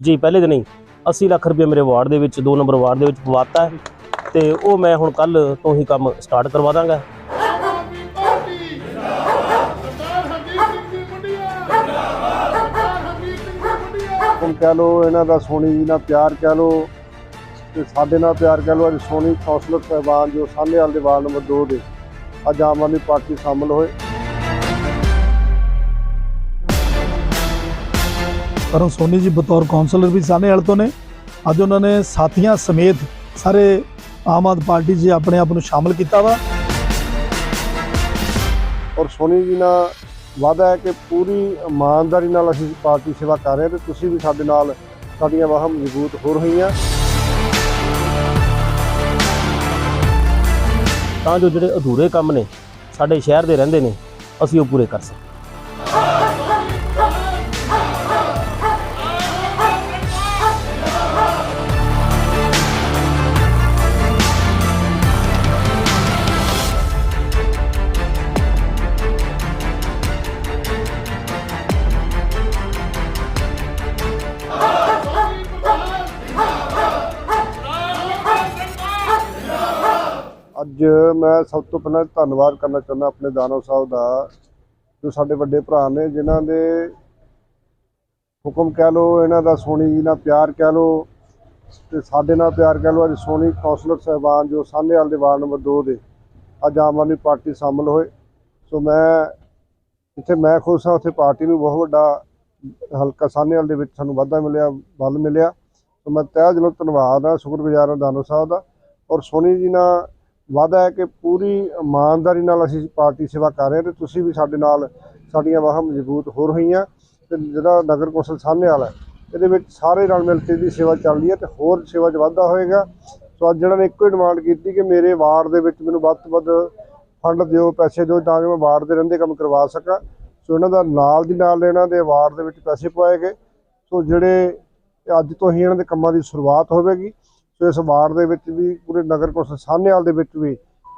ਜੀ, ਪਹਿਲੇ ਦਿਨ ਹੀ 80 ਲੱਖ ਰੁਪਏ ਮੇਰੇ ਵਾਰਡ ਦੇ ਵਿੱਚ 2 ਨੰਬਰ ਵਾਰਡ ਦੇ ਵਿੱਚ ਪਵਾਤਾ ਹੈ ਤੇ ਉਹ ਮੈਂ ਹੁਣ ਕੱਲ ਤੋਂ ਹੀ ਕੰਮ ਸਟਾਰਟ ਕਰਵਾ ਦਾਂਗਾ। ਹੁਣ ਆਦਮੀ ਕਹਿ ਲੋ ਇਹਨਾਂ ਦਾ ਸੋਨੀ ਜੀ ਨਾਲ ਪਿਆਰ ਕਹਿ ਲੋ ਤੇ ਸਾਡੇ ਨਾਲ ਪਿਆਰ ਕਹਿ ਲੋ ਅੱਜ ਸੋਨੀ ਕੌਂਸਲਰ ਸਾਹਿਬਾਨ ਜੋ ਸਾਹਨੇਵਾਲ ਦੇ ਵਾਰਡ ਨੰਬਰ 2 ਦੇ ਅੱਜ ਆਮ ਆਦਮੀ ਪਾਰਟੀ ਸ਼ਾਮਲ ਹੋਏ। ਕਰਮ ਸੋਨੀ ਜੀ ਬਤੌਰ ਕਾਉਂਸਲਰ ਵੀ ਸਾਹਨੇਵਾਲ ਤੋਂ ਨੇ। ਅੱਜ ਉਹਨਾਂ ਨੇ ਸਾਥੀਆਂ ਸਮੇਤ ਸਾਰੇ ਆਮ ਆਦਮੀ ਪਾਰਟੀ 'ਚ ਆਪਣੇ ਆਪ ਨੂੰ ਸ਼ਾਮਲ ਕੀਤਾ ਵਾ। ਔਰ ਸੋਨੀ ਜੀ ਨਾਲ ਵਾਅਦਾ ਹੈ ਕਿ ਪੂਰੀ ਇਮਾਨਦਾਰੀ ਨਾਲ ਅਸੀਂ ਪਾਰਟੀ ਸੇਵਾ ਕਰ ਰਹੇ ਹਾਂ ਤੇ ਤੁਸੀਂ ਵੀ ਸਾਡੇ ਨਾਲ ਸਾਡੀਆਂ ਵਾਹਾਂ ਮਜ਼ਬੂਤ ਹੋ ਰਹੀਆਂ। ਤਾਂ ਜੋ ਜਿਹੜੇ ਅਧੂਰੇ ਕੰਮ ਨੇ ਸਾਡੇ ਸ਼ਹਿਰ ਦੇ ਰਹਿੰਦੇ ਨੇ, ਅਸੀਂ ਉਹ ਪੂਰੇ ਕਰ ਸਕੀਏ। ਅੱਜ ਮੈਂ ਸਭ ਤੋਂ ਪਹਿਲਾਂ ਧੰਨਵਾਦ ਕਰਨਾ ਚਾਹੁੰਦਾ ਆਪਣੇ ਦਾਨਵ ਸਾਹਿਬ ਦਾ, ਜੋ ਸਾਡੇ ਵੱਡੇ ਭਰਾ ਨੇ, ਜਿਨ੍ਹਾਂ ਦੇ ਹੁਕਮ ਕਹਿ ਲੋ ਇਹਨਾਂ ਦਾ ਸੋਨੀ ਜੀ ਨਾਲ ਪਿਆਰ ਕਹਿ ਲੋ ਤੇ ਸਾਡੇ ਨਾਲ ਪਿਆਰ ਕਹਿ ਲੋ ਅੱਜ ਸੋਨੀ ਕੌਂਸਲਰ ਸਾਹਿਬਾਨ ਜੋ ਸਾਹਨੇਵਾਲ ਦੇ ਵਾਰਡ ਨੰਬਰ 2 ਦੇ ਅੱਜ ਆਮ ਆਦਮੀ ਪਾਰਟੀ ਸ਼ਾਮਲ ਹੋਏ। ਸੋ ਮੈਂ ਜਿੱਥੇ ਮੈਂ ਖੁਸ਼ ਹਾਂ, ਉੱਥੇ ਪਾਰਟੀ ਨੂੰ ਬਹੁਤ ਵੱਡਾ ਹਲਕਾ ਸਾਹਨੇਵਾਲ ਦੇ ਵਿੱਚ ਸਾਨੂੰ ਵਾਧਾ ਮਿਲਿਆ, ਬਲ ਮਿਲਿਆ। ਸੋ ਮੈਂ ਤਹਿ ਦਿਲੋਂ ਧੰਨਵਾਦ ਹਾਂ, ਸ਼ੁਕਰਗੁਜ਼ਾਰ ਹਾਂ ਦਾਨੋ ਸਾਹਿਬ ਦਾ। ਔਰ ਸੋਨੀ ਜੀ ਨਾਲ ਵਾਅਦਾ ਹੈ ਕਿ ਪੂਰੀ ਇਮਾਨਦਾਰੀ ਨਾਲ ਅਸੀਂ ਪਾਰਟੀ ਸੇਵਾ ਕਰ ਰਹੇ ਹਾਂ ਤੇ ਤੁਸੀਂ ਵੀ ਸਾਡੇ ਨਾਲ ਸਾਡੀਆਂ ਵਾਹਾਂ ਮਜ਼ਬੂਤ ਹੋ ਰਹੀਆਂ ਤੇ ਜਿਹੜਾ ਨਗਰ ਕੌਂਸਲ ਸਾਹਮਣੇ ਵਾਲਾ ਇਹਦੇ ਵਿੱਚ ਸਾਰੇ ਰਲ ਮਿਲ ਕੇ ਦੀ ਸੇਵਾ ਚੱਲ ਰਹੀ ਹੈ ਤੇ ਹੋਰ ਸੇਵਾ 'ਚ ਵਾਧਾ ਹੋਏਗਾ। ਸੋ ਅੱਜ ਜਿਹੜਾ ਨੇ ਇੱਕੋ ਹੀ ਡਿਮਾਂਡ ਕੀਤੀ ਕਿ ਮੇਰੇ ਵਾਰਡ ਦੇ ਵਿੱਚ ਮੈਨੂੰ ਵੱਧ ਤੋਂ ਵੱਧ ਫੰਡ ਦਿਓ, ਪੈਸੇ ਦਿਓ ਤਾਂ ਕਿ ਮੈਂ ਵਾਰਡ ਦੇ ਰਹਿੰਦੇ ਕੰਮ ਕਰਵਾ ਸਕਾਂ। ਸੋ ਇਹਨਾਂ ਦਾ ਨਾਲ ਦੀ ਨਾਲ ਇਹਨਾਂ ਦੇ ਵਾਰਡ ਦੇ ਵਿੱਚ ਪੈਸੇ ਪਵਾਏ ਗਏ। ਸੋ ਜਿਹੜੇ ਅੱਜ ਤੋਂ ਹੀ ਇਹਨਾਂ ਦੇ ਕੰਮਾਂ ਦੀ ਸ਼ੁਰੂਆਤ ਹੋਵੇਗੀ। ਸੋ ਇਸ ਵਾਰਡ ਦੇ ਵਿੱਚ ਵੀ ਪੂਰੇ ਨਗਰ ਕੌਂਸਲ ਸਾਹਨੇਵਾਲ ਦੇ ਵਿੱਚ ਵੀ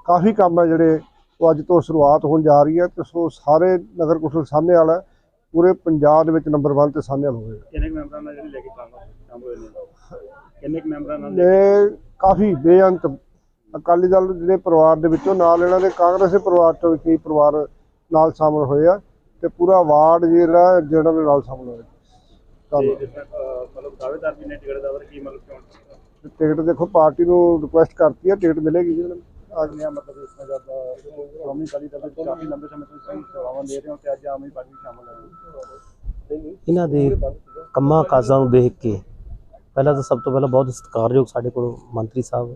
ਕਾਫੀ ਕੰਮ ਹੈ ਜਿਹੜੇ ਉਹ ਅੱਜ ਤੋਂ ਸ਼ੁਰੂਆਤ ਹੋਣ ਜਾ ਰਹੀ ਹੈ ਤੇ ਸੋ ਸਾਰੇ ਨਗਰ ਕੌਂਸਲ ਸਾਹਨੇਵਾਲ ਪੂਰੇ ਪੰਜਾਬ ਦੇ ਵਿੱਚ ਨੰਬਰ 1 ਤੇ ਸਾਹਨੇਵਾਲ ਹੋਵੇਗਾ ਕਿੰਨੇ ਕੁ ਮੈਂਬਰਾਂ ਨਾਲ ਜਿਹੜੀ ਲੈ ਕੇ ਕੰਮ ਕੰਮ ਹੋਏ ਨੇ? ਕਿੰਨੇ ਕੁ ਮੈਂਬਰਾਂ ਨਾਲ ਇਹ ਕਾਫੀ ਬੇਅੰਤ ਅਕਾਲੀ ਦਲ ਜਿਹੜੇ ਪਰਿਵਾਰ ਦੇ ਵਿੱਚੋਂ ਨਾਲ ਇਹਨਾਂ ਦੇ ਕਾਂਗਰਸੀ ਪਰਿਵਾਰ ਤੋਂ ਵੀ ਕਈ ਪਰਿਵਾਰ ਨਾਲ ਸ਼ਾਮਲ ਹੋਏ ਆ ਤੇ ਪੂਰਾ ਵਾਰਡ ਜਿਹੜਾ ਜਿਹੜਾ ਦੇ ਨਾਲ ਸ਼ਾਮਲ ਹੋਇਆ। ਧੰਨਵਾਦ। ਮਤਲਬ ਦਾਅਵੇਦਾਰ ਵੀ ਨੇ ਟਿਕਟ ਦਾਅਵੇਦਾਰ ਕੀ ਮਤਲਬ ਕਿਉਂ ਟਿਕਟ ਦੇਖੋ, ਪਾਰਟੀ ਨੂੰ ਰਿਕੁਐਸਟ ਕਰਤੀ ਹੈ ਟਿਕਟ ਮਿਲੇਗੀ ਜੀ। ਇਹਨਾਂ ਅੱਜ ਨੇ ਮਤਲਬ ਇਸ ਤਰ੍ਹਾਂ ਦਾ ਸ਼੍ਰੋਮਣੀ ਅਕਾਲੀ ਦਲ ਵਿੱਚ ਕਾਫੀ ਲੰਬੇ ਸਮੇਂ ਤੋਂ ਤੁਸੀਂ ਸੇਵਾਵਾਂ ਦੇ ਰਹੇ ਹੋ ਤੇ ਅੱਜ ਆਮ ਆਦਮੀ ਪਾਰਟੀ ਸ਼ਾਮਲ ਹੋਏ ਇਹਨਾਂ ਦੇ ਕੰਮਾਂ ਕਾਜਾਂ ਨੂੰ ਦੇਖ ਕੇ ਪਹਿਲਾਂ ਤਾਂ ਸਭ ਤੋਂ ਪਹਿਲਾਂ ਬਹੁਤ ਸਤਿਕਾਰਯੋਗ ਸਾਡੇ ਕੋਲ ਮੰਤਰੀ ਸਾਹਿਬ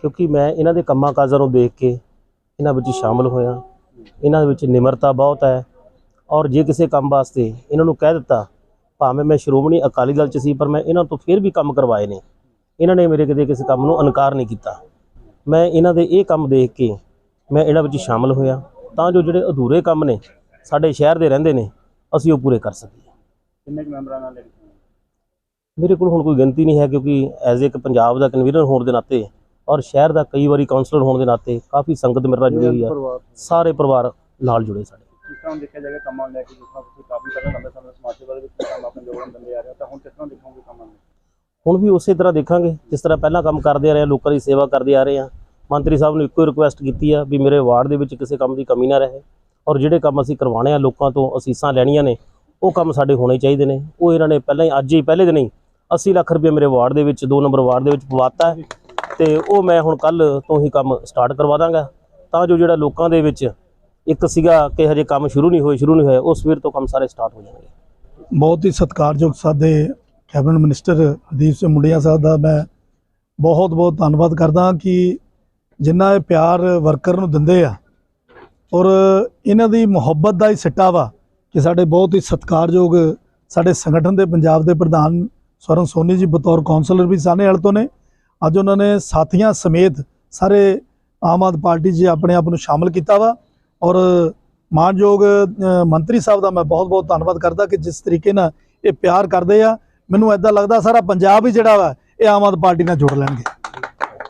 ਕਿਉਂਕਿ ਮੈਂ ਇਹਨਾਂ ਦੇ ਕੰਮਾਂ ਕਾਜਾਂ ਨੂੰ ਦੇਖ ਕੇ ਇਹਨਾਂ ਵਿੱਚ ਸ਼ਾਮਲ ਹੋਇਆ। ਇਹਨਾਂ ਵਿੱਚ ਨਿਮਰਤਾ ਬਹੁਤ ਹੈ। ਔਰ ਜੇ ਕਿਸੇ ਕੰਮ ਵਾਸਤੇ ਇਹਨਾਂ ਨੂੰ ਕਹਿ ਦਿੱਤਾ, ਭਾਵੇਂ ਮੈਂ ਸ਼੍ਰੋਮਣੀ ਅਕਾਲੀ ਦਲ ਚ ਸੀ, ਪਰ ਮੈਂ ਇਹਨਾਂ ਤੋਂ ਫਿਰ ਵੀ ਕੰਮ ਕਰਵਾਏ ਨੇ। ਇਹਨਾਂ ਨੇ ਮੇਰੇ ਕਦੇ ਕਿਸੇ ਕੰਮ ਨੂੰ ਇਨਕਾਰ ਨਹੀਂ ਕੀਤਾ। ਮੈਂ ਇਹਨਾਂ ਦੇ ਇਹ ਕੰਮ ਦੇਖ ਕੇ ਮੈਂ ਇਹਨਾਂ ਵਿੱਚ ਸ਼ਾਮਲ ਹੋਇਆ। ਤਾਂ ਜੋ ਜਿਹੜੇ ਅਧੂਰੇ ਕੰਮ ਨੇ ਸਾਡੇ ਸ਼ਹਿਰ ਦੇ ਰਹਿੰਦੇ ਨੇ ਅਸੀਂ ਉਹ ਪੂਰੇ ਕਰ ਸਕੀਏ। ਕਿੰਨੇ ਕੁ ਮੈਂਬਰਾਂ ਨਾਲ ਲੈ ਕੇ ਕੰਮ? ਮੇਰੇ ਕੋਲ ਹੁਣ ਕੋਈ ਗਿਣਤੀ ਨਹੀਂ ਹੈ ਕਿਉਂਕਿ ਐਜ਼ ਇੱਕ ਪੰਜਾਬ ਦਾ ਕਨਵੀਨਰ ਹੋਣ ਦੇ ਨਾਤੇ ਔਰ ਸ਼ਹਿਰ ਦਾ ਕਈ ਵਾਰੀ ਕਾਉਂਸਲਰ ਹੋਣ ਦੇ ਨਾਤੇ ਕਾਫੀ ਸੰਗਤ ਮੇਰੇ ਨਾਲ ਜੁੜੀ ਹੋਈ ਹੈ ਪਰਿਵਾਰ ਸਾਰੇ ਪਰਿਵਾਰ ਨਾਲ ਜੁੜੇ ਸਾਡੇ। ਜਿਸ ਤਰ੍ਹਾਂ ਦੇਖਿਆ ਜਾਏਗਾ ਕੰਮਾਂ ਲੈ ਕੇ ਜਿਸ ਤਰ੍ਹਾਂ ਤੁਸੀਂ ਕਾਫੀ ਪਹਿਲਾਂ ਲੰਬੇ ਸਮੇਂ ਸਮਾਜ ਸੇਵਾ ਦੇ ਵਿੱਚ ਕੰਮ ਆਪਣੇ ਯੋਗਦਾਨ ਦਿੰਦੇ ਆ ਰਹੇ ਹੋ ਤਾਂ ਹੁਣ ਕਿਸ ਤਰ੍ਹਾਂ ਦੇਖੋਗੇ ਕੰਮਾਂ ਨੂੰ? ਹੁਣ ਵੀ ਉਸੇ ਤਰ੍ਹਾਂ ਦੇਖਾਂਗੇ, ਜਿਸ ਤਰ੍ਹਾਂ ਪਹਿਲਾਂ ਕੰਮ ਕਰਦੇ ਆ ਰਹੇ ਹਾਂ ਲੋਕਾਂ ਦੀ ਸੇਵਾ ਕਰਦੇ ਆ ਰਹੇ ਹਾਂ ਮੰਤਰੀ ਸਾਹਿਬ ਨੂੰ ਇੱਕੋ ਹੀ ਰਿਕੁਐਸਟ ਕੀਤੀ ਆ ਵੀ ਮੇਰੇ ਵਾਰਡ ਦੇ ਵਿੱਚ ਕਿਸੇ ਕੰਮ ਦੀ ਕਮੀ ਨਾ ਰਹੇ ਔਰ ਜਿਹੜੇ ਕੰਮ ਅਸੀਂ ਕਰਵਾਉਣੇ ਆ, ਲੋਕਾਂ ਤੋਂ ਅਸੀਸਾਂ ਲੈਣੀਆਂ ਨੇ, ਉਹ ਕੰਮ ਸਾਡੇ ਹੋਣੇ ਚਾਹੀਦੇ ਨੇ। ਉਹ ਇਹਨਾਂ ਨੇ ਪਹਿਲਾਂ ਹੀ, ਅੱਜ ਹੀ, ਪਹਿਲੇ ਦਿਨ ਹੀ 80 ਲੱਖ ਰੁਪਏ ਮੇਰੇ ਵਾਰਡ ਦੇ ਵਿੱਚ 2 ਨੰਬਰ ਵਾਰਡ ਦੇ ਵਿੱਚ ਪਵਾਤਾ ਹੈ ਤੇ ਉਹ ਮੈਂ ਹੁਣ ਕੱਲ ਤੋਂ ਹੀ ਕੰਮ ਸਟਾਰਟ ਕਰਵਾ ਦਾਂਗਾ। ਤਾਂ ਜੋ ਜਿਹੜਾ ਲੋਕਾਂ ਦੇ ਵਿੱਚ ਇੱਕ ਸੀਗਾ ਕਿ ਹਜੇ ਕੰਮ ਸ਼ੁਰੂ ਨਹੀਂ ਹੋਏ, ਸ਼ੁਰੂ ਨਹੀਂ ਹੋਇਆ ਉਹ ਸਵੇਰ ਤੋਂ ਕੰਮ ਸਾਰੇ ਸਟਾਰਟ ਹੋ ਜਾਣਗੇ। ਬਹੁਤ ਹੀ ਸਤਿਕਾਰਯੋਗ ਸਾਡੇ ਕੈਬਨਿਟ ਮਿਨਿਸਟਰ ਹਰਦੀਪ ਸਿੰਘ ਮੁੰਡਿਆ ਸਾਹਿਬ ਦਾ ਮੈਂ ਬਹੁਤ ਬਹੁਤ ਧੰਨਵਾਦ ਕਰਦਾ ਕਿ ਜਿੰਨਾ ਇਹ ਪਿਆਰ ਵਰਕਰ ਨੂੰ ਦਿੰਦੇ ਆ ਔਰ ਇਹਨਾਂ ਦੀ ਮੁਹੱਬਤ ਦਾ ਹੀ ਸਿੱਟਾ ਵਾ ਕਿ ਸਾਡੇ ਬਹੁਤ ਹੀ ਸਤਿਕਾਰਯੋਗ ਸਾਡੇ ਸੰਗਠਨ ਦੇ ਪੰਜਾਬ ਦੇ ਪ੍ਰਧਾਨ ਸਵਰਨ ਸੋਨੀ ਜੀ, ਬਤੌਰ ਕਾਉਂਸਲਰ ਵੀ ਸਾਹਨੇਵਾਲ ਤੋਂ ਨੇ। ਅੱਜ ਉਹਨਾਂ ਨੇ ਸਾਥੀਆਂ ਸਮੇਤ ਸਾਰੇ ਆਮ ਆਦਮੀ ਪਾਰਟੀ 'ਚ ਆਪਣੇ ਆਪ ਨੂੰ ਸ਼ਾਮਲ ਕੀਤਾ ਵਾ ਔਰ ਮਾਨਯੋਗ ਮੰਤਰੀ ਸਾਹਿਬ ਦਾ ਮੈਂ ਬਹੁਤ-ਬਹੁਤ ਧੰਨਵਾਦ ਕਰਦਾ ਕਿ ਜਿਸ ਤਰੀਕੇ ਨਾਲ ਇਹ ਪਿਆਰ ਕਰਦੇ ਆ ਮੈਨੂੰ ਐਦਾਂ ਲੱਗਦਾ ਸਾਰਾ ਪੰਜਾਬ ਹੀ ਜਿਹੜਾ ਵਾ, ਇਹ ਆਮ ਆਦਮੀ ਪਾਰਟੀ ਨਾਲ ਜੁੜ ਲੈਣਗੇ।